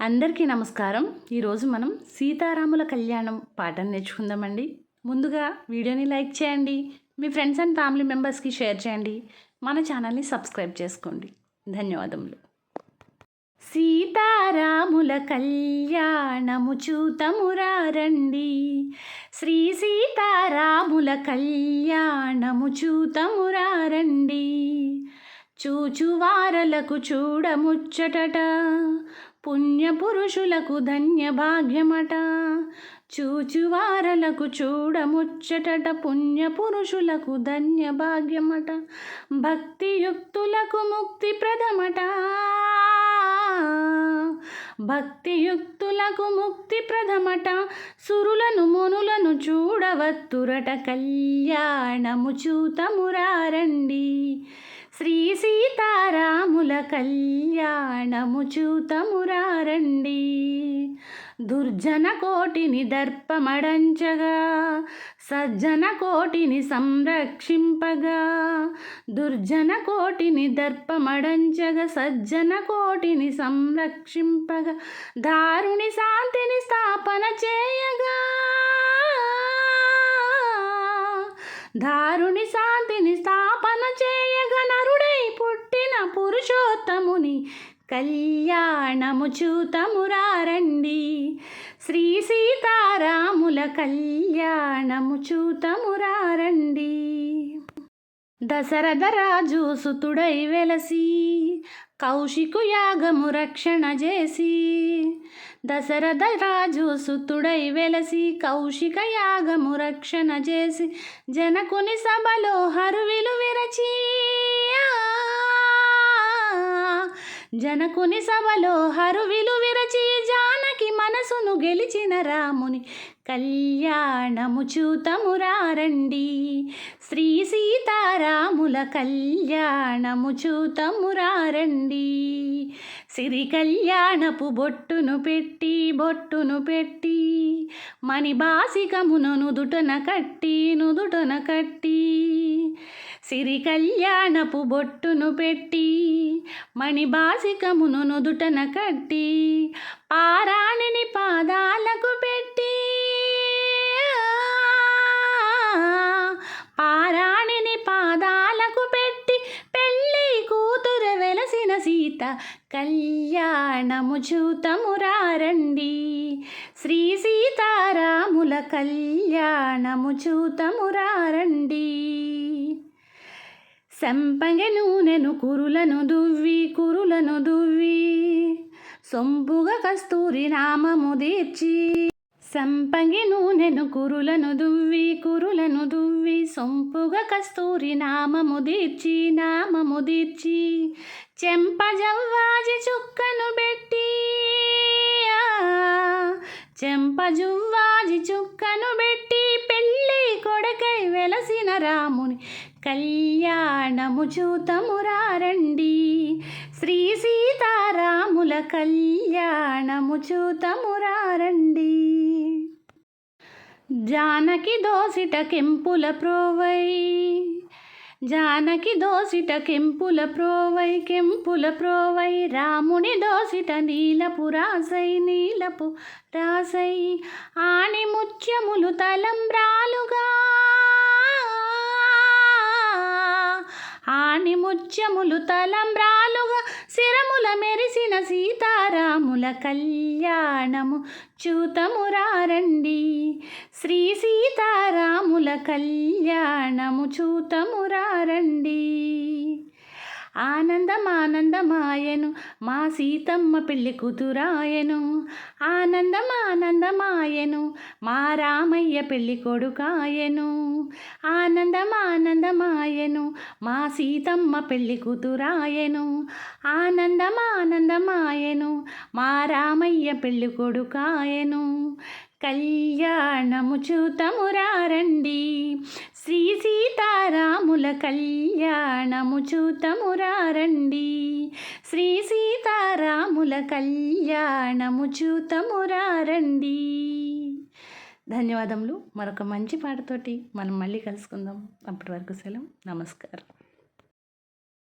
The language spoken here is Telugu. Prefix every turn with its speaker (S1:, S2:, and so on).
S1: అందరికీ నమస్కారం. ఈరోజు మనం సీతారాముల కళ్యాణం పాఠం నేర్చుకుందామండి. ముందుగా వీడియోని లైక్ చేయండి. మీ ఫ్రెండ్స్ అండ్ ఫ్యామిలీ మెంబర్స్కి షేర్ చేయండి. మన ఛానల్ని సబ్స్క్రైబ్ చేసుకోండి. ధన్యవాదములు. సీతారాముల కళ్యాణము చూతమురారండి. శ్రీ సీతారాముల కళ్యాణము చూతమురారండి. చూచువారలకు చూడముచ్చటట. పుణ్యపురుషులకు ధన్య భాగ్యమట చూచువారలకు చూడముచ్చటట పుణ్యపురుషులకు ధన్య భాగ్యమట భక్తియుక్తులకు ముక్తి ప్రథమట భక్తియుక్తులకు ముక్తి ప్రథమట సురులను మునులను చూడవత్తురట. కళ్యాణము చూతమురారండి కళ్యాణము చూతమురారండి. దుర్జన కోటిని దర్పమడంచగా సజ్జన కోటిని సంరక్షింపగా దుర్జన కోటిని దర్పమడంచగా సజ్జన కోటిని సంరక్షింపగా దారుని శాంతిని స్థాపన చేయగా దారుని శాంతిని స్థాపన చే పురుషోత్తముని కళ్యాణము చూతమురారండి శ్రీ సీతారాముల కళ్యాణము చూతమురారండి దశరథ రాజు సుతుడై వెలసి కౌశికు యాగము రక్షణ చేసి దశరథ రాజు సుతుడై వెలసి కౌశిక యాగము రక్షణ చేసి జనకుని సభలో హరువిలు విరచి జనకుని సభలో హరువిలు విరచి జానకి మనసును గెలిచిన రాముని కళ్యాణము చూతమురారండి శ్రీ సీతారాముల కళ్యాణము చూతమురారండి సిరి కళ్యాణపు బొట్టును పెట్టి బొట్టును పెట్టి మణి బాసికమును నుదుటన కట్టి నుదుటన కట్టి సిరి కళ్యాణపు బొట్టును పెట్టి మణిబాసికమును నుదుటన కట్టి పారాణిని పాదాలకు పెట్టి. పారాణిని పాదాలకు పెట్టి పెళ్ళి కూతురు వెలసిన సీత కళ్యాణము చూతమురారండి శ్రీ సీతారాముల కళ్యాణము చూతమురారండి సంపంగ నూనెను కురులను దువ్వి కురులను దువ్వి. సొంపుగా కస్తూరి నామము తీర్చి సంపంగి నూనెను కురులను దువ్వి కురులను దువ్వి. సొంపుగా కస్తూరి నామము తీర్చి నామము తీర్చి చెంపజవ్వాజి చుక్కను పెట్టి చెంపజువ్వాజి చుక్కను పెట్టి పెళ్ళి కొడకై వెలసిన రాముని కళ్యాణము చూతమురారండి. శ్రీ సీతారాముల కళ్యాణము చూతమురారండి. జానకి దోసిట కెంపుల ప్రోవై జానకి దోసిట కెంపుల ప్రోవై కెంపుల ప్రోవై రాముని దోసిట నీలపు రాసై నీలపు రాసై ఆని ముత్యములు తలంబ్రాలుగా ముత్యములు తలంబ్రాలుగా శిరముల మెరిసిన సీతారాముల కళ్యాణము చూతమురారండి. శ్రీ సీతారాముల కళ్యాణము చూతమురారండి. ఆనందమానందమాయను మా సీతమ్మ పెళ్ళి కూతురాయను. ఆనందమానందమాయను మా రామయ్య పెళ్ళి కొడుకాయను. ఆనందమానందమాయను మా సీతమ్మ పెళ్ళి కూతురాయను. ఆనందమానందమాయను మా రామయ్య పెళ్ళి కొడుకాయను. కళ్యాణము చూతమురారండి శ్రీ సీతారాముల కళ్యాణము చూతమురారండి శ్రీ సీతారాముల కళ్యాణము చూతమురారండి ధన్యవాదములు. మరొక మంచి పాటతోటి మనం మళ్ళీ కలుసుకుందాం. అప్పటి వరకు సెలవు. నమస్కారం.